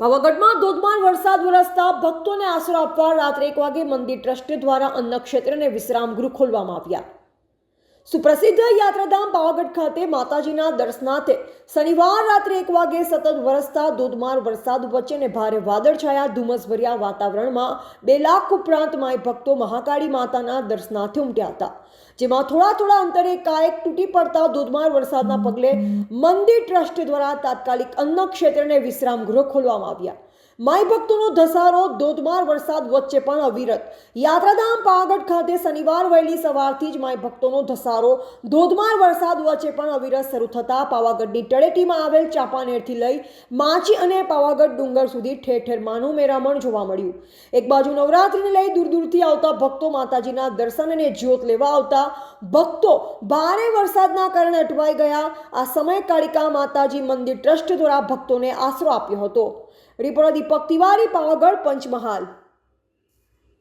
પાવાગઢમાં ધોધમાર વરસાદ વરસતા ભક્તોને આશરો આપવા રાત્રે એક વાગે મંદિર ટ્રસ્ટ દ્વારા અન્ન ક્ષેત્રને વિશ્રામ ગૃહ ખોલવામાં આવ્યા. સુપ્રસિદ્ધ યાત્રાધામ પાવાગઢ ખાતે માતાજીના દર્શનાર્થે શનિવાર રાત્રે એક વાગે સતત વરસતા ધોધમાર વરસાદ વચ્ચે અને ભારે વાદળછાયા ધુમ્મસભર્યા વાતાવરણમાં બે લાખ ઉપરાંત માય ભક્તો મહાકાળી માતાના દર્શનાર્થે ઉમટ્યા હતા. જેમાં થોડા થોડા અંતરે કાયક તૂટી પડતા ધોધમાર વરસાદના પગલે મંદિર ટ્રસ્ટ દ્વારા તાત્કાલિક અન્ન ક્ષેત્રને વિશ્રામ ગૃહ ખોલવામાં આવ્યા. માય ભક્તોનો ધસારો, ધોધમાર વરસાદ વચ્ચે પણ અવિરત. યાત્રાધામ પાવાગઢ ખાતે શનિવાર વહેલી સવારથી જ માય ભક્તોનો ધસારો, ધોધમાર વરસાદ વચ્ચે પણ અવિરત શરૂ થતાં પાવાગઢની તળેટીમાં આવેલ ચાપાનેરથી લઈ માચી અને પાવાગઢ ડુંગર સુધી ઠેર ઠેર માનું મેરામણ જોવા મળ્યું. એક બાજુ નવરાત્રિને લઈ દૂર દૂરથી આવતા ભક્તો માતાજીના દર્શન અને જ્યોત લેવા આવતા ભક્તો ભારે વરસાદના કારણે અટવાઈ ગયા. આ સમય કાળિકા માતાજી મંદિર ટ્રસ્ટ દ્વારા ભક્તોને આશરો આપ્યો હતો. રિપોર્ટર દીપક તિવારી, પાવાગઢ, પંચમહાલ.